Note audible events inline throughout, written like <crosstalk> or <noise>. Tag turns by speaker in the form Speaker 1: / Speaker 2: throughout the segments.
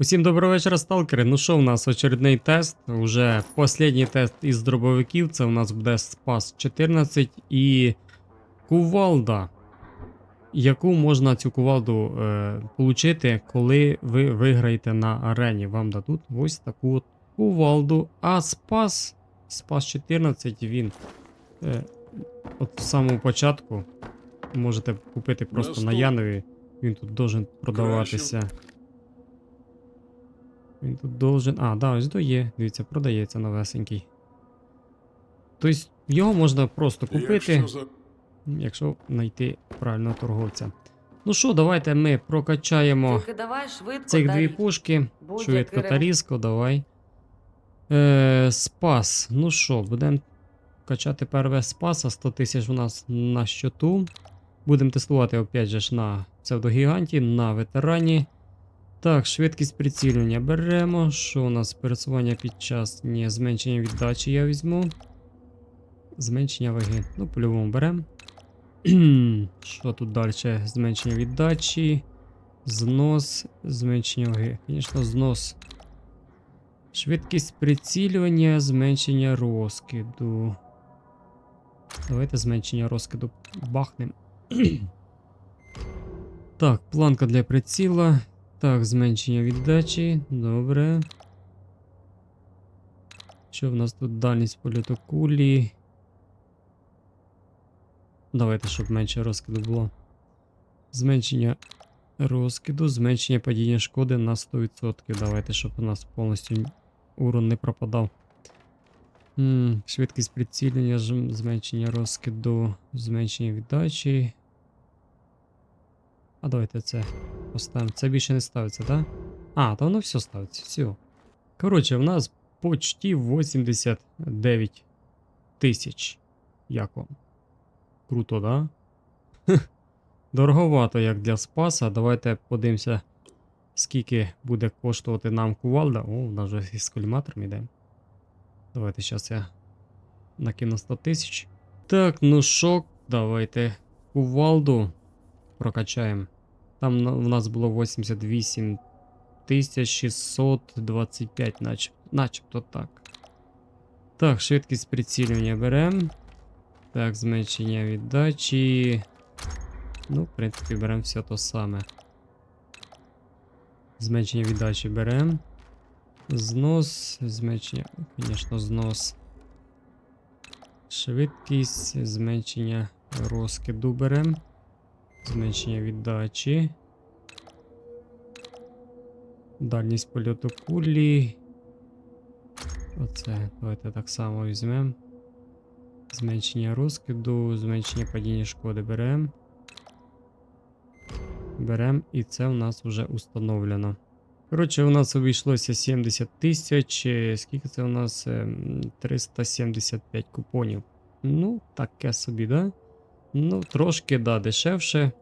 Speaker 1: Усім доброго вечора, сталкери. Ну що, у нас очередний тест. Уже останній тест із дробовиків. Це у нас буде Спас 14 і кувалда. Яку можна цю кувалду е, получити, коли ви виграєте на арені? Вам дадуть ось таку от кувалду. А Спас, Спас 14, він е, от в самому початку можете купити просто на Янові. Він тут должен продаватися. Він тут должен. А, да, ось до є. Дивіться, продається новесенький. Тобто його можна просто купити,
Speaker 2: Якщо
Speaker 1: якщо знайти правильного торговця. Ну що, давайте ми прокачаємо
Speaker 3: давай швидко.
Speaker 1: цих
Speaker 3: дай.
Speaker 1: дві пушки. Швидко та різко, давай. Е, спас. Ну що, будемо качати перве спаса. 100 тисяч у нас на щоту. Будемо тестувати, опять же ж, на псевдогіганті, на ветерані. Так, швидкість прицілювання беремо. Що у нас? Пересування під час Ні, зменшення віддачі я візьму. Зменшення ваги. Ну, по-любому беремо. <clears throat> Що тут далі? Зменшення віддачі. Знос, зменшення ваги. Звісно, знос. Швидкість прицілювання, зменшення розкиду. Давайте зменшення розкиду бахнем. <clears throat> так, планка для приціла. Так, зменшення віддачі. Добре. Що в нас тут дальність польоту кулі? Давайте, щоб менше розкиду було. Зменшення розкиду, зменшення падіння шкоди на 100%. Давайте, щоб у нас повністю урон не пропадав. М, швидкість прицілення, зменшення розкиду, зменшення віддачі. А давайте це поставимо. Це більше не ставиться, так? А, то воно все ставиться. Все. Коротше, в нас почти 89 тисяч. Як вам? Круто, да? <laughs> Дороговато, як для спаса. Давайте подивимося, скільки буде коштувати нам кувалда. О, у нас вже із коліматором йде. Давайте зараз я накину 100 тисяч. Так, ну що, давайте кувалду прокачаємо. Там в нас було 88 625, начеб, начебто так. Так, швидкість прицілювання беремо. Так, зменшення віддачі. Ну, в принципі, беремо все то саме. Зменшення віддачі беремо. Знос, зменшення, звісно, знос. Швидкість, зменшення розкиду беремо. Зменшення віддачі. Дальність польоту кулі. Оце. Давайте так само візьмемо. Зменшення розкиду, зменшення падіння шкоди беремо. Беремо, і це у нас вже установлено. Коротше, у нас обійшлося 70 тисяч. Скільки це у нас? Ем, 375 купонів. Ну, таке собі, да? Ну, трошки, да, дешевше.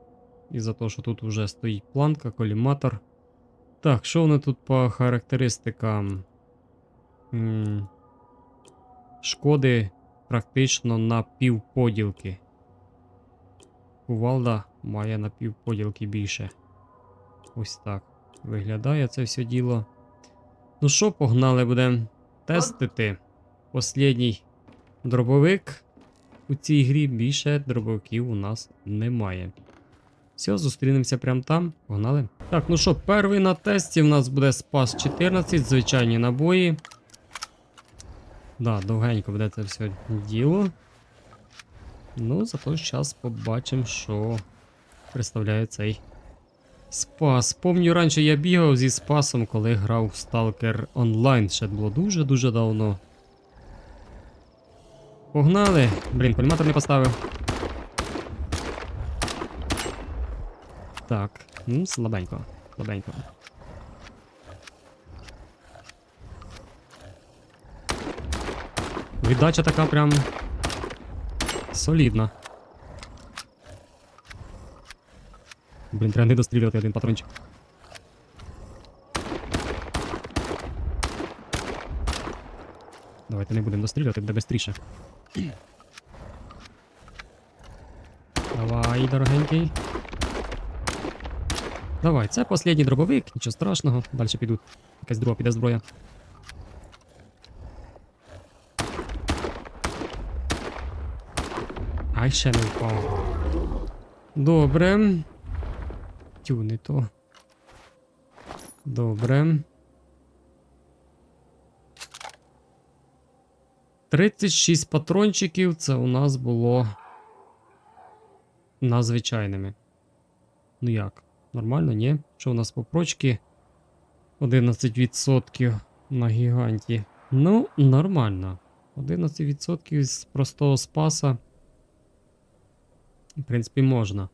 Speaker 1: І за те, що тут вже стоїть планка, коліматор. Так, що вони тут по характеристикам? Шкоди практично на півподілки. Кувалда має на півподілки більше. Ось так. Виглядає це все діло. Ну що, погнали, будемо тестити. Послідній дробовик. У цій грі більше дробовиків у нас немає. Все, зустрінемося прямо там. Погнали. Так, ну що, перший на тесті в нас буде Спас 14, звичайні набої. Да, довгенько буде це все діло. Ну, зато зараз побачимо, що представляє цей спас. Помню, раніше я бігав зі спасом, коли грав в Stalker Online. Ще було дуже-дуже давно. Погнали! Блін, коліматор не поставив. Так, ну, слабенько. Слабенько. Віддача така прям солідна. Блін, треба не дострілювати один патрончик. Давайте не будемо дострілювати, буде бистріше. Давай, дорогенький. Давай, це останній дробовик, нічого страшного. Далі підуть. Якась друга піде зброя. Ай, ще не впав. Добре. Тю, не то. Добре. 36 патрончиків це у нас було надзвичайними. Ну як? Нормально, ні? Що у нас по прочки? 11% на гіганті. Ну, нормально. 11% з простого спаса. В принципі, можна.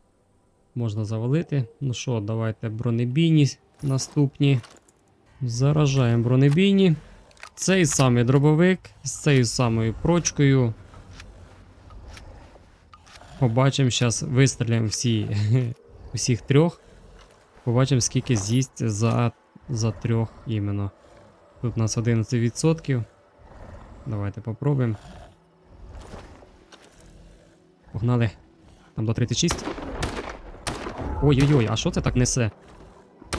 Speaker 1: Можна завалити. Ну що, давайте бронебійні наступні. Заражаємо бронебійні. Цей самий дробовик з цією самою прочкою. Побачимо, зараз вистріляємо всі, <laughs> усіх трьох. Побачимо, скільки з'їсть за, за трьох іменно. Тут у нас 11%. Давайте попробуємо. Погнали. Там до 36. Ой-ой-ой, а що це так несе?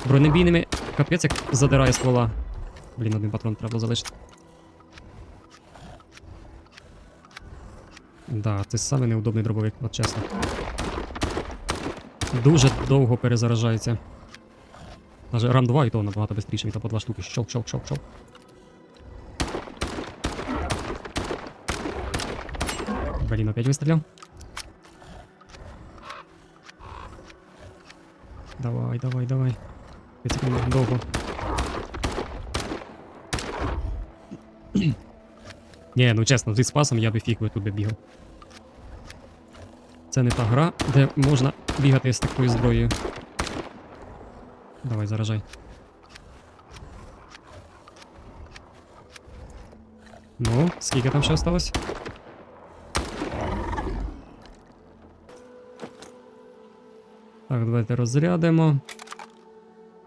Speaker 1: Бронебійними капець як задирає ствола. Блін, один патрон треба залишити. Да, це саме неудобний дробовик, от чесно. Дуже довго перезаражається. Даже рам 2 і то набагато швидше, то по два штуки. Щелк, щелк, щелк, щелк. Блін, опять вистріляв. Давай, давай, давай. 5 секунд довго. Ні, ну чесно, зі спасом я би фіг би тут би бігав. Це не та гра, де можна бігати з такою зброєю. Давай, заражай. Ну, скільки там ще осталось? Так, давайте розрядимо.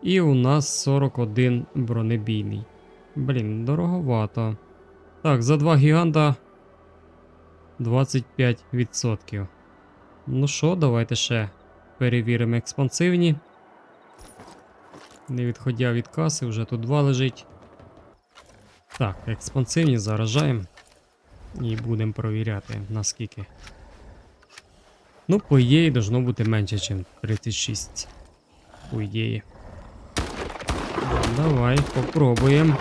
Speaker 1: І у нас 41 бронебійний. Блін, дороговато. Так, за два гіганта 25%. Ну що, давайте ще перевіримо експансивні. Не відходя від каси, вже тут два лежить. Так, експансивні заражаємо. І будемо провіряти, наскільки. Ну, по ідеї, должно бути менше, ніж 36. По ідеї. Давай, попробуємо.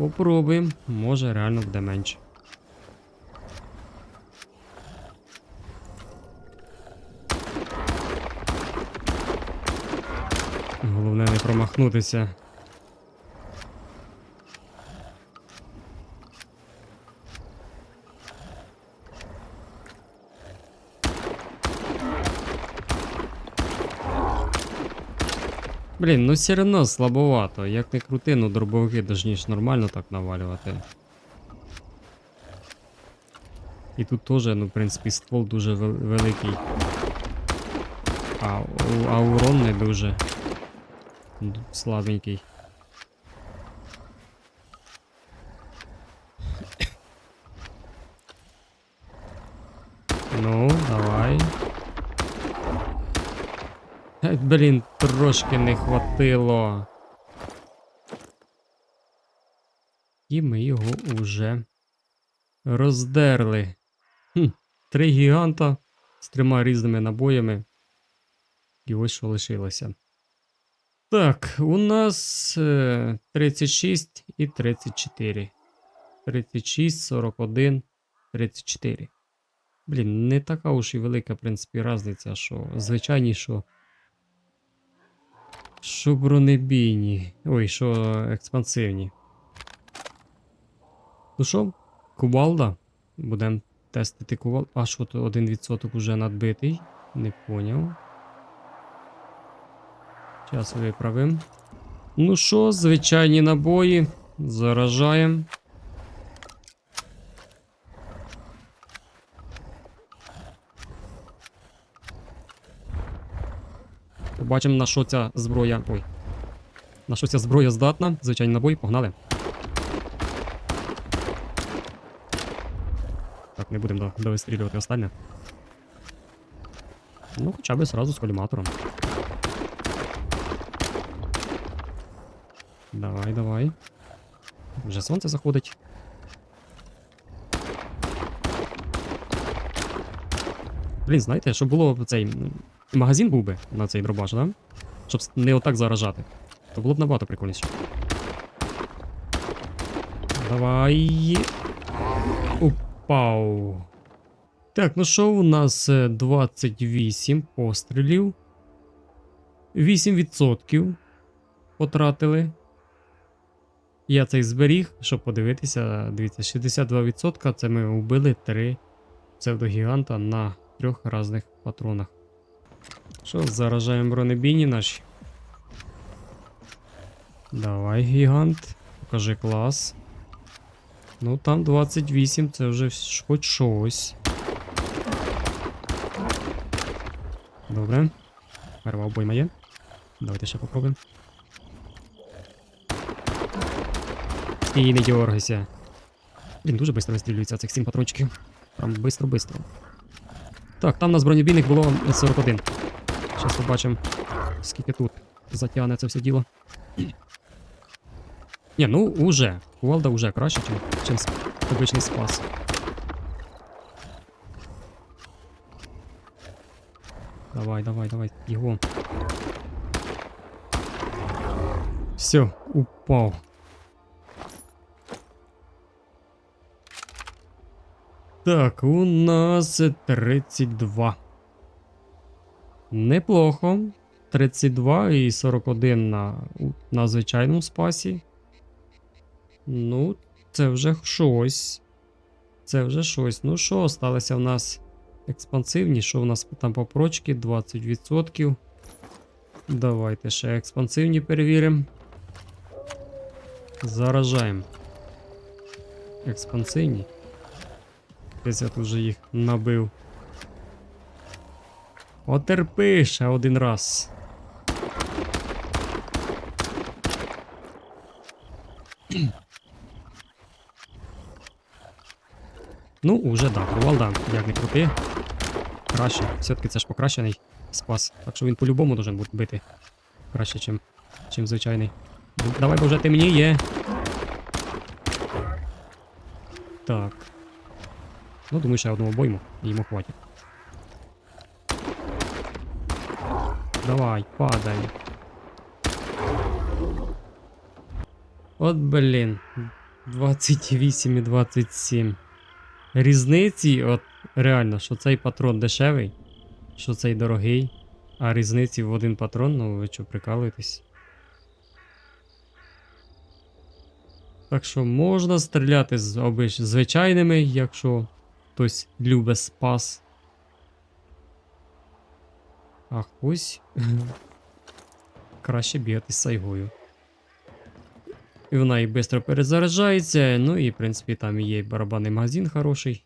Speaker 1: Попробуємо. Може реально буде менше. Головне не промахнутися. Блін, ну все одно слабовато. Як не крути, ну дробовики должні ж нормально так навалювати. І тут теж, ну, в принципі, ствол дуже вел- великий. А, а урон не дуже. Слабенький. Ну, давай. Ай, Блін, трошки не хватило. І ми його уже роздерли. Хм, три гіганта з трьома різними набоями. І ось що лишилося. Так, у нас е, 36 і 34. 36, 41, 34. Блін, не така уж і велика, в принципі, різниця, що звичайні, що. Що бронебійні. Ой, що експансивні. Ну що, кувалда? Будемо тестити кувалду. А що то 1% уже надбитий? Не поняв. Зараз виправимо. Ну що, звичайні набої. Заражаємо. Побачимо, на що ця зброя. Ой. На що ця зброя здатна. Звичайні набої, погнали. Так, не будемо довистрілювати останнє. Ну, хоча б сразу з коліматором. Давай, давай. Вже сонце заходить. Блін, знаєте, щоб було цей магазин був би на цей дробаш, да? Щоб не отак заражати. То було б набагато прикольніше. Давай. Упау. Так, ну що у нас е, 28 пострілів. 8% потратили. Я цей зберіг, щоб подивитися. Дивіться, 62% це ми вбили 3 псевдогіганта на трьох різних патронах. Що, заражаємо бронебійні наші. Давай, гігант. Покажи клас. Ну там 28, це вже хоч щось. Добре. Перва обойма є. Давайте ще попробуємо. І не дергайся. Блін, дуже швидко вистрілюється цих 7 патрончиків. Прям бистро-бистро. Так, там у нас бронебійних було 41. Зараз побачимо, скільки тут затягне це все діло. Ні, ну уже. Кувалда уже краще, чим, чим с- обичний спас. Давай, давай, давай, його. Все, упав. Так, у нас 32. Неплохо. 32 і 41 на, на звичайному спасі. Ну, це вже щось. Це вже щось. Ну що, осталося в нас експансивні. Що у нас там по прочки? 20%. Давайте ще експансивні перевіримо. Заражаємо. Експансивні. Десь я тут вже їх набив. Отерпи ще один раз. <clears throat> Ну, уже да, кувалда, як не крути. Краще. Все-таки це ж покращений спас. Так що він по-любому должен бути бити. Краще, чим, чим звичайний. Давай, бо вже темніє. Так. Ну, думаю, ще одну обойму, і йому хватить. Давай, падай. От блін. 28 і 27. Різниці, от реально, що цей патрон дешевий, що цей дорогий, а різниці в один патрон, ну ви що, прикалуєтесь? Так що можна стріляти з обич звичайними, якщо хтось любить спас. А хтось краще бігати з сайгою. І вона і швидко перезаряджається, ну і в принципі там є барабанний магазин хороший.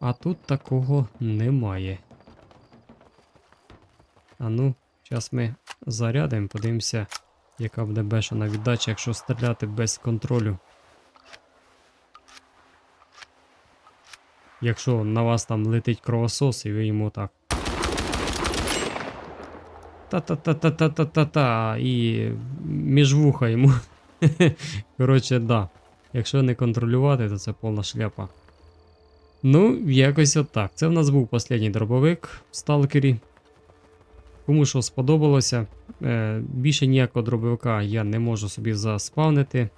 Speaker 1: А тут такого немає. А ну, зараз ми зарядимо, подивимося, яка буде бешена віддача, якщо стріляти без контролю. Якщо на вас там летить кровосос і ви йому так. Та-та-та-та-та-та-та-та. І між вуха йому. Коротше, да. Якщо не контролювати, то це повна шляпа. Ну, якось отак. Це в нас був останній дробовик в сталкері. Кому що сподобалося. Більше ніякого дробовика я не можу собі заспавнити.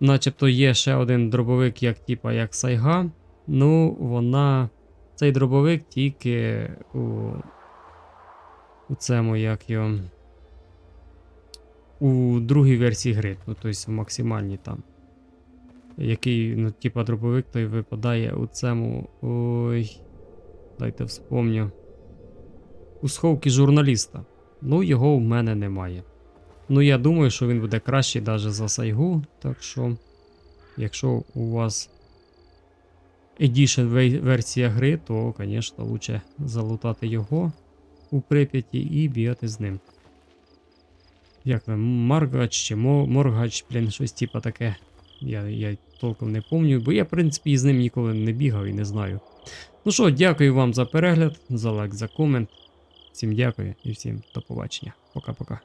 Speaker 1: Начебто є ще один дробовик, як типа як Сайга. Ну, вона. Цей дробовик тільки у у цьому як його. У другій версії гри, ну тобто в максимальній там. Який, ну, типа дробовик той випадає у цьому. Ой. Дайте вспомню. У сховки журналіста. Ну, його в мене немає. Ну, я думаю, що він буде кращий навіть за Сайгу. Так що, якщо у вас Edition версія гри, то, звісно, лучше залутати його у Прип'яті і бігати з ним. Як там, Маргач чи Моргач, блін, щось типа таке. Я, я толком не пам'ятаю, бо я, в принципі, з ним ніколи не бігав і не знаю. Ну що, дякую вам за перегляд, за лайк, за комент. Всім дякую і всім до побачення. Пока-пока.